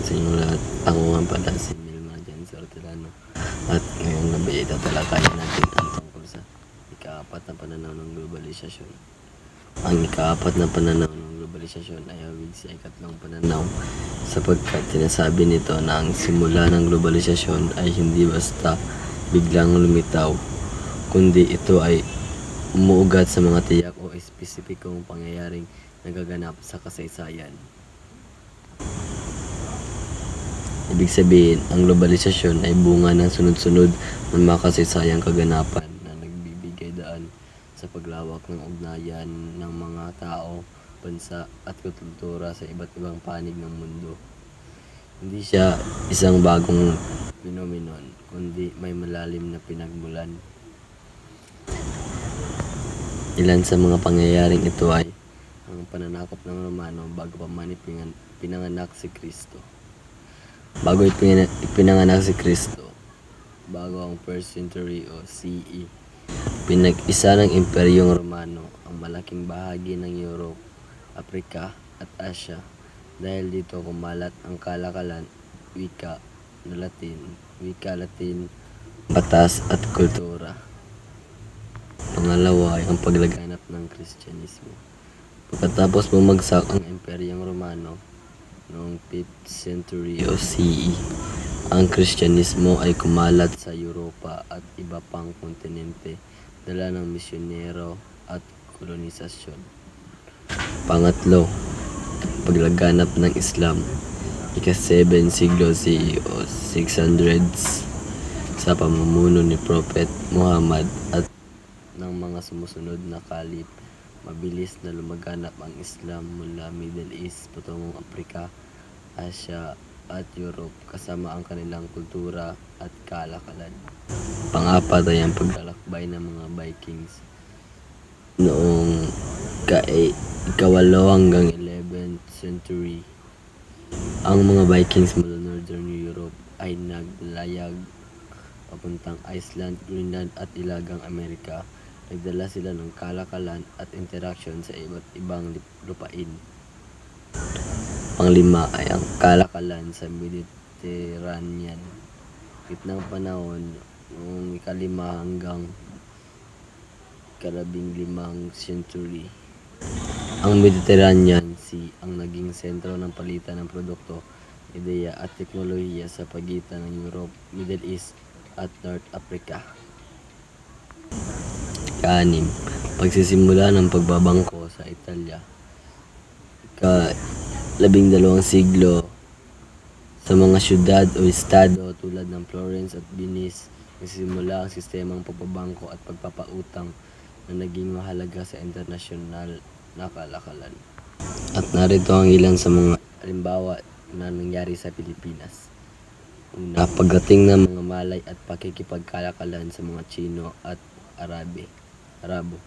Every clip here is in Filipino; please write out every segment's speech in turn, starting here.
sa inyong lahat. Ako nga pala si Milma Jens Ortelano. At ngayong gabi tatalakayin natin ang tungkol sa ikaapat na pananaw ng globalisasyon. Ang ikaapat na pananaw ng globalisasyon ay hawig sa ikatlong pananaw sapagkat sinasabi nito na ang simula ng globalisasyon ay hindi basta biglang lumitaw kundi ito ay umuugat sa mga tiyak o espesipikong pangyayaring nagaganap sa kasaysayan. Ibig sabihin, ang globalisasyon ay bunga ng sunod-sunod ng mga kasaysayang kaganapan na nagbibigay daan sa paglawak ng ugnayan ng mga tao, bansa at kultura sa iba't ibang panig ng mundo. Hindi siya isang bagong phenomenon, kundi may malalim na pinagmulan. Ilan sa mga pangyayaring ito ay ang pananakop ng Romano bago pa man pinanganak si Kristo. Bago ipina- ipinanganak si Kristo, bago ang first century o CE, pinag-isa ng Imperyong Romano ang malaking bahagi ng Europe, Africa at Asia dahil dito kumalat ang kalakalan, wika na Latin, wika Latin, batas at kultura. Pangalawa ay ang paglaganap ng Kristyanismo. Pagkatapos bumagsak ang Imperyong Romano noong 5th century CE, ang Kristyanismo ay kumalat sa Europa at iba pang kontinente dala ng misyonero at kolonisasyon. Pangatlo, paglaganap ng Islam. Ika-7 siglo CE o 600s sa pamumuno ni Prophet Muhammad at ng mga sumusunod na kalip, mabilis na lumaganap ang Islam mula Middle East patungong Afrika, Asia at Europe kasama ang kanilang kultura at kalakalan. Pang-apat ay ang paglalakbay ng mga Vikings noong ka ikawalo hanggang 11th century. Ang mga Vikings mula Northern Europe ay naglayag papuntang Iceland, Greenland at Ilagang Amerika. Nagdala sila ng kalakalan at interaksyon sa iba't ibang lupain. Panglima ay ang kalakalan sa Mediterranean. Gitnang panahon noong ikalima hanggang ikalabing limang century. Ang Mediterranean Sea ang naging sentro ng palitan ng produkto, ideya at teknolohiya sa pagitan ng Europe, Middle East at North Africa. Kaanim, pagsisimula ng pagbabangko sa Italia. Ka labing dalawang siglo sa mga syudad o estado tulad ng Florence at Venice, nagsisimula ang sistemang pagbabangko at pagpapautang na naging mahalaga sa internasyonal na kalakalan. At narito ang ilan sa mga halimbawa na nangyari sa Pilipinas. Una, pagdating ng mga Malay at pakikipagkalakalan sa mga Chino at Arabe, Arabo.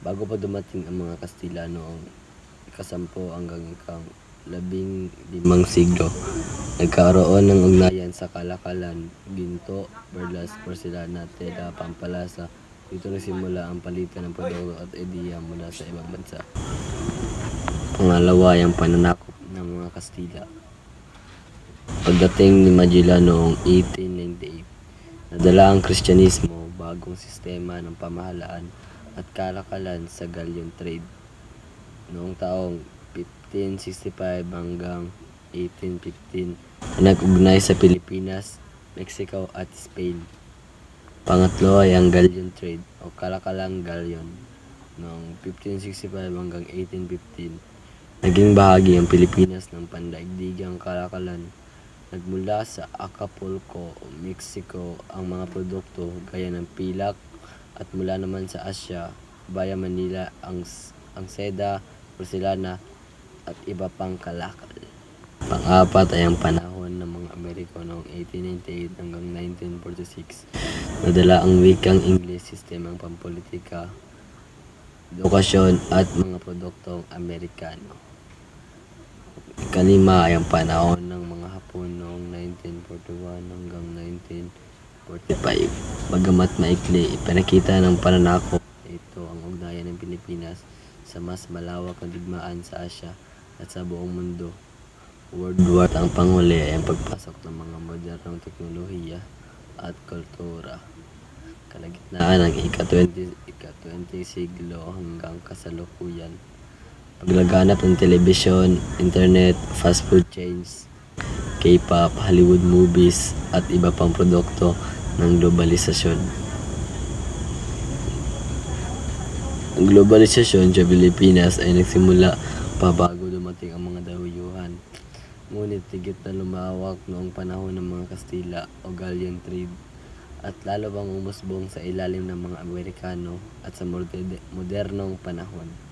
Bago pa dumating ang mga Kastila noong ikasampo hanggang ikang labing limang siglo, nagkaroon ng ugnayan sa kalakalan, ginto, perlas, porcelana, tela, pampalasa. Dito nagsimula ang palitan ng produkto at ideya mula sa ibang bansa. Pangalawa ay ang pananakop ng mga Kastila. Pagdating ni Magellan noong 1898, nadala ang Kristyanismo, bagong sistema ng pamahalaan at kalakalan sa galleon trade. Noong taong 1565 hanggang 1815, nag-ugnay sa Pilipinas, Mexico at Spain. Pangatlo ay ang galleon trade o kalakalang galleon. Noong 1565 hanggang 1815, naging bahagi ang Pilipinas ng pandaigdigang kalakalan Nagmula sa Acapulco, Mexico ang mga produkto gaya ng pilak at mula naman sa Asia, via Manila ang, ang seda, porcelana at iba pang kalakal. Pang-apat ay ang panahon ng mga Ameriko noong 1898 hanggang 1946. Nadala ang wikang English, sistemang pampolitika, edukasyon at mga produktong Amerikano. Kalima ay ang panahon ng mga Hapon noong 1941 hanggang 1945. Bagamat maikli, ipinakita ng pananakop na ito ang ugnayan ng Pilipinas sa mas malawak na digmaan sa Asya at sa buong mundo. World War ang panghuli ay ang pagpasok ng mga modernong teknolohiya at kultura. Kalagitnaan ng ika-20 ika-20 siglo hanggang kasalukuyan. Paglaganap ng telebisyon, internet, fast food chains, K-pop, Hollywood movies, at iba pang produkto ng globalisasyon. Ang globalisasyon sa Pilipinas ay nagsimula pa bago dumating ang mga dayuhan. Ngunit tigit na lumawak noong panahon ng mga Kastila o Gallian trade at lalo pang umusbong sa ilalim ng mga Amerikano at sa modernong panahon.